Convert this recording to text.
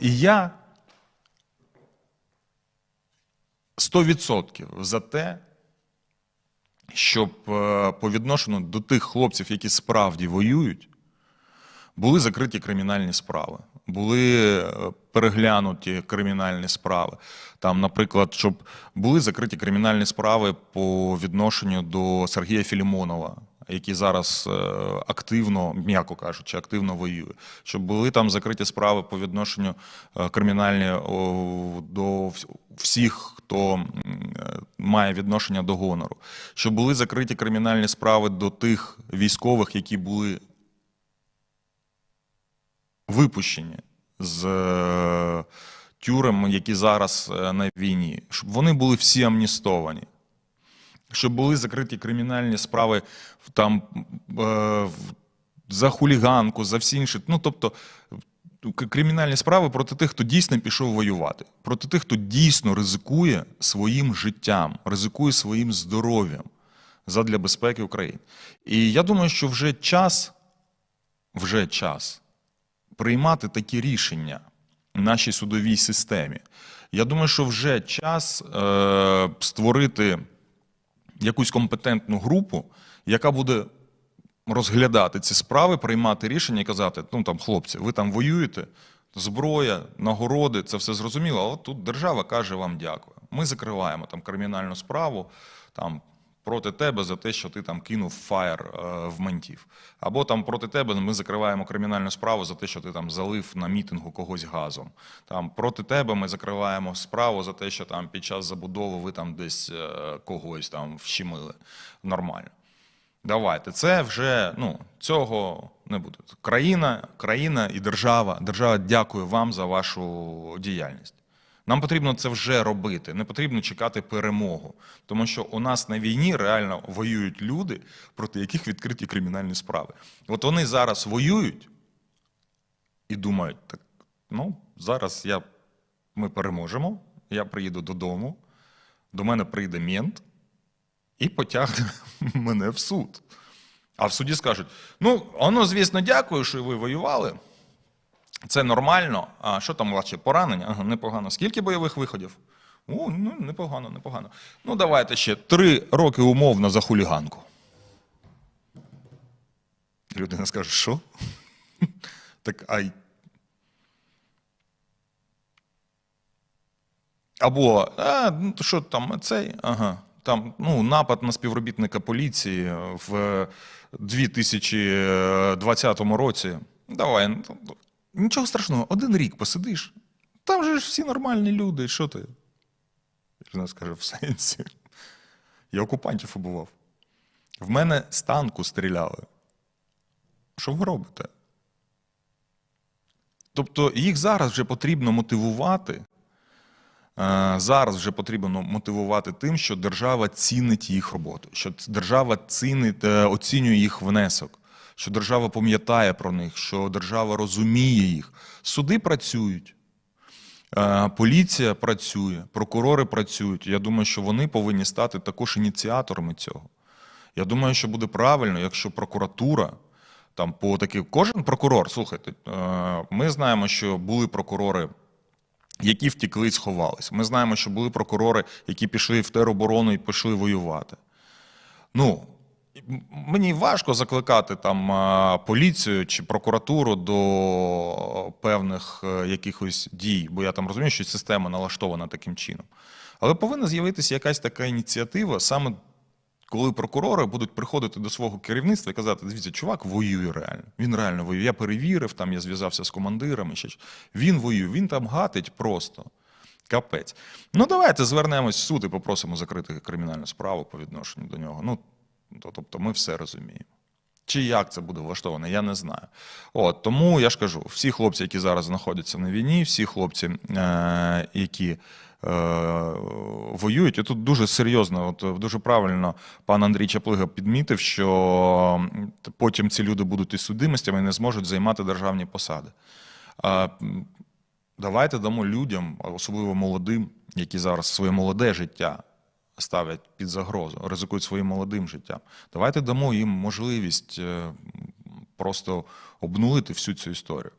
І я 100% за те, щоб е, по відношенню до тих хлопців, які справді воюють, були закриті кримінальні справи, були е, переглянуті кримінальні справи. Там, наприклад, щоб були закриті кримінальні справи по відношенню до Сергія Філімонова, який зараз е, активно, м'яко кажучи, активно воює. Щоб були там закриті справи по відношенню е, кримінальні до всіх, хто е, має відношення до гонору. Щоб були закриті кримінальні справи до тих військових, які були випущені з тюрем, які зараз на війні, щоб вони були всі амністовані, щоб були закриті кримінальні справи там е, за хуліганку, за всі інші. Ну, тобто, кримінальні справи проти тих, хто дійсно пішов воювати, проти тих, хто дійсно ризикує своїм життям, ризикує своїм здоров'ям задля безпеки України. І я думаю, що вже час, вже час приймати такі рішення в нашій судовій системі. Я думаю, що вже час е, створити якусь компетентну групу, яка буде розглядати ці справи, приймати рішення і казати: ну там, хлопці, ви там воюєте, зброя, нагороди, це все зрозуміло. Але тут держава каже вам дякую. Ми закриваємо там кримінальну справу там. Проти тебе за те, що ти там кинув фаєр е, в ментів. Або там проти тебе ми закриваємо кримінальну справу за те, що ти там залив на мітингу когось газом. Там проти тебе ми закриваємо справу за те, що там під час забудови ви там десь е, когось там вщемили. Нормально. Давайте. Це вже ну, цього не буде. Країна, країна і держава. Держава дякує вам за вашу діяльність. Нам потрібно це вже робити. Не потрібно чекати перемогу. Тому що у нас на війні реально воюють люди, проти яких відкриті кримінальні справи. От вони зараз воюють і думають, так, ну, зараз я, ми переможемо, я приїду додому, до мене прийде мент, і потягне мене в суд. А в суді скажуть: ну, воно, звісно, дякую, що ви воювали. Це нормально. А що там ваші поранення? Ага, непогано. Скільки бойових виходів? О, ну, непогано, непогано. Ну, давайте ще три роки умовно за хуліганку. Людина скаже, що? Так, ай. Або, а, ну, що там, цей, ага, там, ну, напад на співробітника поліції в 2020 році. Давай, ну, нічого страшного, один рік посидиш. Там же ж всі нормальні люди, що ти? Людина скаже, в сенсі. Я окупантів убивав. В мене з танку стріляли. Що ви робите? Тобто їх зараз вже потрібно мотивувати. Е, Зараз вже потрібно мотивувати тим, що держава цінить їх роботу, що держава цінить, е, оцінює їх внесок, що держава пам'ятає про них, що держава розуміє їх. Суди працюють, е, поліція працює, прокурори працюють. Я думаю, що вони повинні стати також ініціаторами цього. Я думаю, що буде правильно, якщо прокуратура там по таких кожен прокурор, слухайте, е, ми знаємо, що були прокурори які втекли і сховались. Ми знаємо, що були прокурори, які пішли в тероборону і пішли воювати. Ну, мені важко закликати там поліцію чи прокуратуру до певних е, якихось дій, бо я там розумію, що система налаштована таким чином. Але повинна з'явитися якась така ініціатива, саме коли прокурори будуть приходити до свого керівництва і казати: дивіться, чувак воює реально. Він реально воює. Я перевірив, там я зв'язався з командирами. Ще він воює, він там гатить просто. Капець. Ну, давайте звернемось в суд і попросимо закрити кримінальну справу по відношенню до нього. Ну, тобто, ми все розуміємо. Чи як це буде влаштовано, я не знаю. От тому я ж кажу: всі хлопці, які зараз знаходяться на війні, всі хлопці, е, які е, воюють, і тут дуже серйозно, от дуже правильно пан Андрій Чаплига підмітив, що потім ці люди будуть із судимостями і не зможуть займати державні посади. М, давайте дамо людям, особливо молодим, які зараз своє молоде життя ставлять під загрозу, ризикують своїм молодим життям. Давайте дамо їм можливість е, просто обнулити всю цю історію.